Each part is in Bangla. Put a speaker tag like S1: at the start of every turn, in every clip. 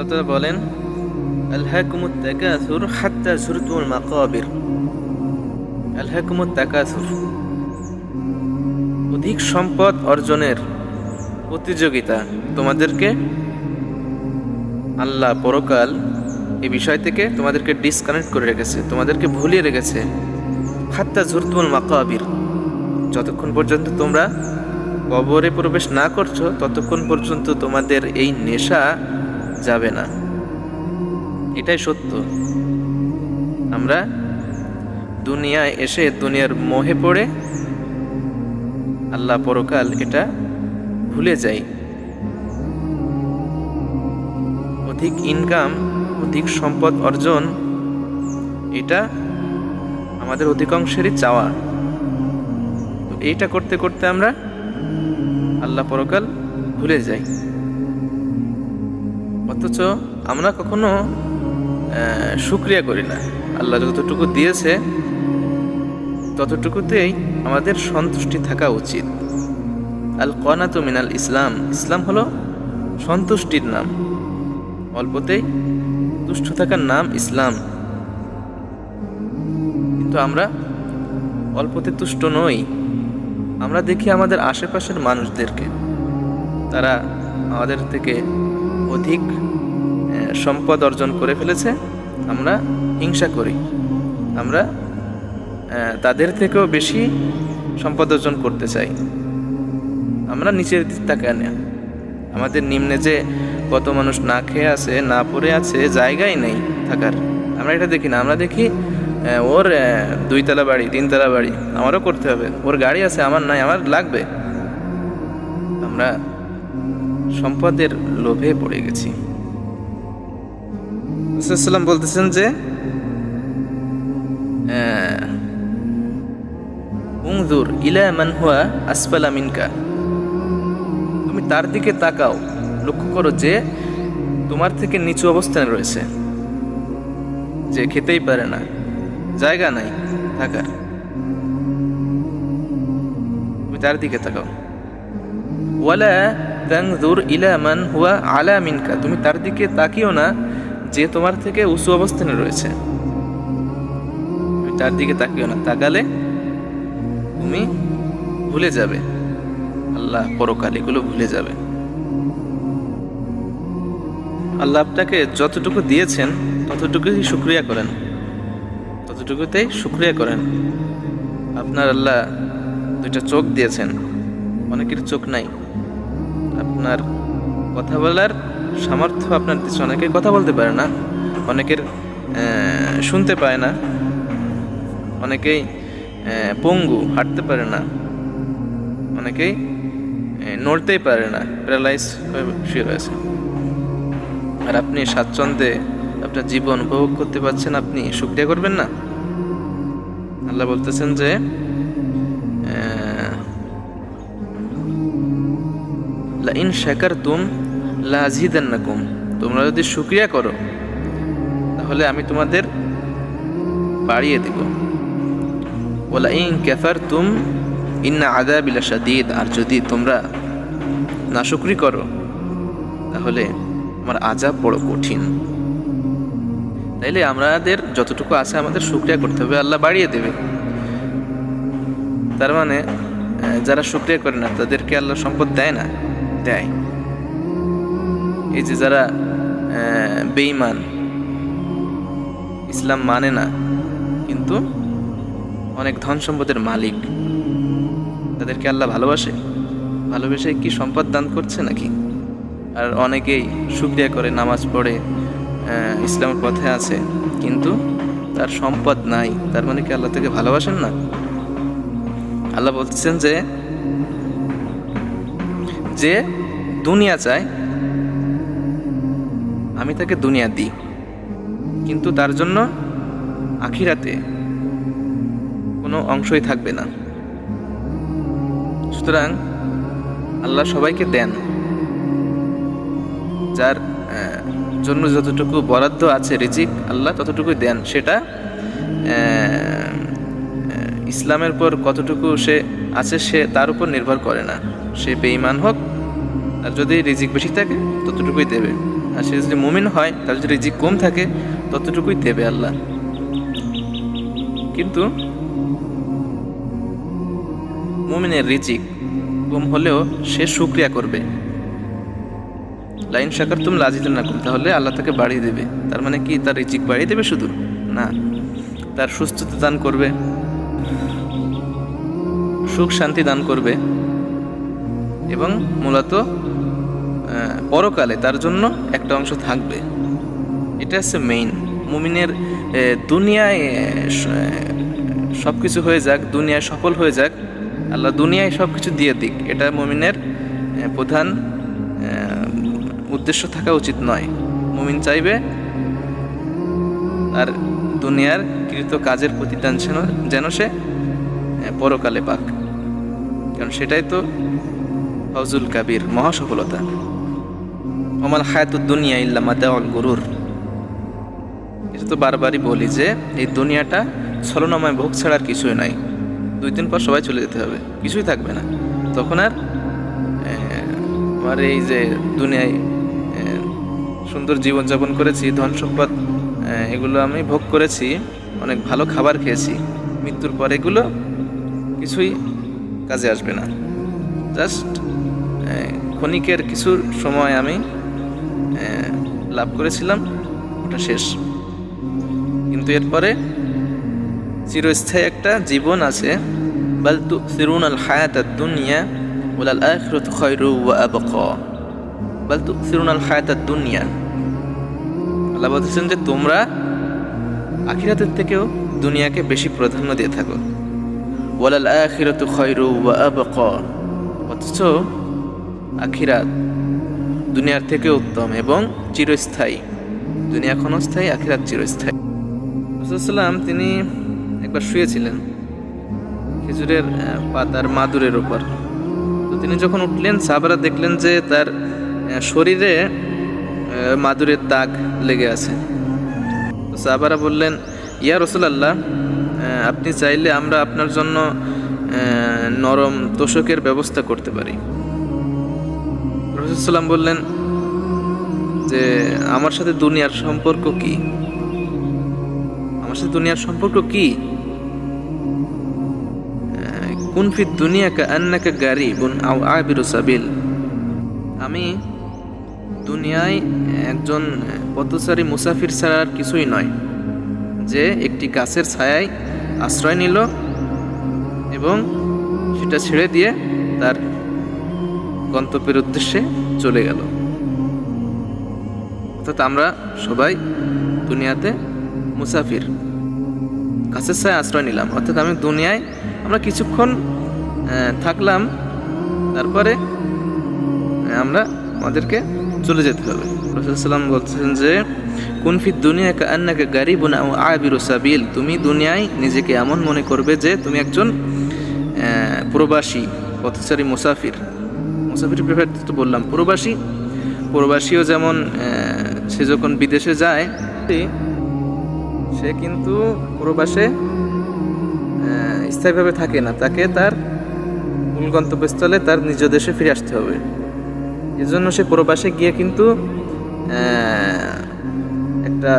S1: আল্লাহ বলেন অধিক সম্পদ অর্জনের প্রতিযোগিতা তোমাদেরকে আল্লাহ পরকাল এই বিষয় থেকে তোমাদেরকে ডিসকানেক্ট করে রেখেছে, তোমাদেরকে ভুলিয়ে রেখেছে। হাত্তা ঝুরতুল মাকাবির। যতক্ষণ পর্যন্ত তোমরা কবরে প্রবেশ না করছ, ততক্ষণ পর্যন্ত তোমাদের এই নেশা যাবে না। এটাই সত্য। আমরা দুনিয়ায় এসে দুনিয়ার মোহে পড়ে আল্লাহ পরকাল এটা ভুলে যাই। অধিক ইনকাম অধিক সম্পদ অর্জন, এটা আমাদের অধিকাংশেরই চাওয়া। তো এইটা করতে করতে আমরা আল্লাহ পরকাল ভুলে যাই। অথচ আমরা কখনো সুক্রিয়া করি না। আল্লাহ যতটুকু দিয়েছে, ততটুকুতেই আমাদের সন্তুষ্টি থাকা উচিত। আল কনাত মিনাল ইসলাম। ইসলাম হলো সন্তুষ্টির নাম। অল্পতেই তুষ্ট থাকার নাম ইসলাম। কিন্তু আমরা অল্পতে তুষ্ট নই। আমরা দেখি আমাদের আশেপাশের মানুষদেরকে। তারা আমাদের থেকে অধিক সম্পদ অর্জন করে ফেলেছে, আমরা হিংসা করি। আমরা তাদের থেকেও বেশি সম্পদ অর্জন করতে চাই। আমরা নিচের তাকায় না। আমাদের নিম্নে যে কত মানুষ না খেয়ে আছে, না পড়ে আছে, জায়গাই নেই থাকার। আমরা এটা দেখি না। আমরা দেখি ওর দুইতলা বাড়ি, তিনতলা বাড়ি। আমারও করতে হবে। ওর গাড়ি আছে, আমার নাই, আমার লাগবে। আমরা সম্পদের লোভে পড়ে গেছি। সাল্লাম বলতেছেন যে উংদুর ইলা মান হুয়া আসফালা মিনকা। তুমি তার দিকে তাকাও, লক্ষ্য করো যে তোমার থেকে নিচু অবস্থানে রয়েছে। যে খেতেই পারে না, জায়গা নাই, থাকার। তুমি তার দিকে তাকাও। ওয়ালা তাংজুর ইলা মান হুয়া আলা মিনকা। তুমি তার দিকে তাকিও না যে তোমার থেকে উঁচু অবস্থানে রয়েছে। তুমি তার দিকে তাকিও না, তাকালে তুমি ভুলে যাবে। আল্লাহ পরকাল এগুলো ভুলে যাবে। আল্লাহ আপনাকে যতটুকু দিয়েছেন ততটুকুই শুক্রিয়া করেন। ততটুকুতেই শুক্রিয়া করেন। আপনার আল্লাহ দুইটা চোখ দিয়েছেন। অনেকের চোখ নাই। আপনার কথা বলার সামর্থ্য আপনার দিচ্ছে অনেকে কথা বলতে পারে না, অনেকের শুনতে পায় না, অনেকেই পঙ্গু হাঁটতে পারে না, অনেকেই নড়তেই পারে না প্যারালাইজ হয়ে শুয়ে রয়েছে। আর আপনি স্বাচ্ছন্দ্যে আপনার জীবন উপভোগ করতে পারছেন, আপনি শুক্রিয়া করবেন না? আল্লাহ বলতেছেন যে লা ইন শাকারতুম লা আযীদান্নাকুম তোমরা যদি শুকরিয়া করো, তাহলে আমি তোমাদের বাড়িয়ে দেব। ওলা ইন কাফারতুম, ইন্না আযাবি দিদ আর যদি তোমরা নাশুকরি করো, তাহলে আমার আজাব বড় কঠিন। তাইলে আমাদের যতটুকু আছে আমাদের শুক্রিয়া করতে হবে, আল্লাহ বাড়িয়ে দেবে। তার মানে যারা শুক্রিয়া করে না, তাদেরকে আল্লাহ সম্পদ দেয় না। দেয়। এই যে যারা আহ, বেঈমান ইসলাম মানে না কিন্তু অনেক ধন সম্পদের মালিক তাদেরকে আল্লাহ ভালোবাসে? ভালোবেসে কি সম্পদ দান করছে নাকি? আর অনেকেই শুক্রিয়া করে নামাজ পড়ে ইসলামের পথে আছে কিন্তু তার সম্পদ নাই তার মানে কি আল্লাহ থেকে ভালোবাসেন না? আল্লাহ বলতেছেন যে যে দুনিয়া চায়, আমি তাকে দুনিয়া দিই। কিন্তু তার জন্য আখিরাতে কোনো অংশই থাকবে না। সুতরাং আল্লাহ সবাইকে দেন, যার জন্য যতটুকু বরাদ্দ আছে, রিজিক আল্লাহ ততটুকুই দেন। সেটা ইসলামের পর কতটুকু সে আছে, সে তার উপর নির্ভর করে না। সে বেঈমান হোক আর যদি রিজিক বেশি থাকে, ততটুকুই দেবে। আর সে যদি মুমিন হয়, তার যদি রিজিক কম থাকে, ততটুকুই দেবে আল্লাহ। কিন্তু মুমিনের রিজিক কম হলেও সে শুক্রিয়া করবে। লাইন শাকার তুমি লাজিত না কম তাহলে আল্লাহ তাকে বাড়িয়ে দেবে। তার মানে কি, তার রিজিক বাড়িয়ে দেবে শুধু? না, তার সুস্থতা দান করবে। সুখ শান্তি দান করবে। এবং মূলত পরকালে তার জন্য একটা অংশ থাকবে। এটা হচ্ছে মেইন মুমিনের দুনিয়ায় সব কিছু হয়ে যাক, দুনিয়ায় সফল হয়ে যাক, আল্লাহ দুনিয়ায় সব কিছু দিয়ে দিক। এটা মুমিনের প্রধান উদ্দেশ্য থাকা উচিত নয়। মুমিন চাইবে আর দুনিয়ার কৃত কাজের প্রতিদান যেন সে পরকালে পাক। কারণ সেটাই তো ফজুল কাবির, মহাসফলতা। অমাল হায়াতুদ দুনিয়া ইল্লা মাদাউল গুরুর। এটা তো বারবারই বলি যে, এই দুনিয়াটা ছলনাময় ভোগ ছাড়া আর কিছুই নাই। দুই দিন পর সবাই চলে যেতে হবে, কিছুই থাকবে না। তখন আর আমার এই যে দুনিয়ায় সুন্দর জীবনযাপন করেছি, ধন সম্পদ এগুলো আমি ভোগ করেছি, অনেক ভালো খাবার খেয়েছি, মৃত্যুর পর এগুলো কিছুই কাজে আসবে না। জাস্ট ক্ষণিকের কিছু সময় আমি লাভ করেছিলাম, ওটা শেষ। কিন্তু এরপরে চিরস্থায়ী একটা জীবন আছে। বাল তু সিরুন আল হায়াত দুনিয়া ওলাল আখিরাত খয়রু আবকা। বাল তু সিরুন আল হায়াত দুনিয়া আল্লাহ বলতেছেন যে, তোমরা আখিরাতের থেকেও দুনিয়াকে বেশি প্রাধান্য দিয়ে থাকো। ওয়ালাল আখিরাতু খয়রু ওয়া আবকা। অথচ আখিরাত দুনিয়ার থেকে উত্তম এবং চিরস্থায়ী। দুনিয়া ক্ষণস্থায়ী আখিরাত চিরস্থায়ী। রসুলাম তিনি একবার শুয়েছিলেন খেজুরের পাতার মাদুরের উপর। তো তিনি যখন উঠলেন, সাহাবারা দেখলেন যে তার শরীরে মাদুরের দাগ লেগে আছে। তো সাহাবারা বললেন, ইয়া রসুলাল্লাহ আপনি চাইলে আমরা আপনার জন্য নরম তোষকের ব্যবস্থা করতে পারি। রসুলাম বললেন যে, আমার সাথে দুনিয়ার সম্পর্ক কি? আমার সাথে দুনিয়ার সম্পর্ক কি? কুনফি দুনিয়া কা আন্নাকা গাড়ি বুন আও আবিরু সাবিল? আমি দুনিয়ায় একজন পথচারী মুসাফির ছাড়া আর কিছুই নয়, যে একটি গাছের ছায়ায় আশ্রয় নিল এবং সেটা ছেড়ে দিয়ে তার গন্তব্যের উদ্দেশ্যে চলে গেল। অর্থাৎ আমরা সবাই দুনিয়াতে মুসাফির গাছের ছায় আশ্রয় নিলাম। অর্থাৎ আমি দুনিয়ায় আমরা কিছুক্ষণ থাকলাম, তারপরে আমরা আমাদেরকে চলে যেতে হবে। রসুলাম বলছেন যে কুনফি দুনিয়া আন্নাকে গারিব না আবির সাবিল। তুমি দুনিয়ায় নিজেকে এমন মনে করবে যে, তুমি একজন প্রবাসী, পথচারী, মুসাফির। মুসাফির প্রেফার তো বললাম, প্রবাসী। প্রবাসীও যেমন সে যখন বিদেশে যায়, সে কিন্তু প্রবাসে স্থায়ীভাবে থাকে না। তাকে তার মূল গন্তব্যস্থলে তার নিজ দেশে ফিরে আসতে হবে। এজন্য সে প্রবাসে গিয়ে কিন্তু একটা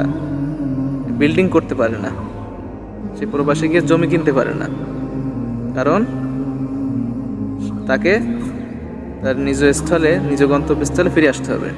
S1: বিল্ডিং করতে পারে না। সে প্রবাসে গিয়ে জমি কিনতে পারে না। কারণ তাকে তার নিজ স্থলে নিজ গন্তব্যস্থলে ফিরে আসতে হবে।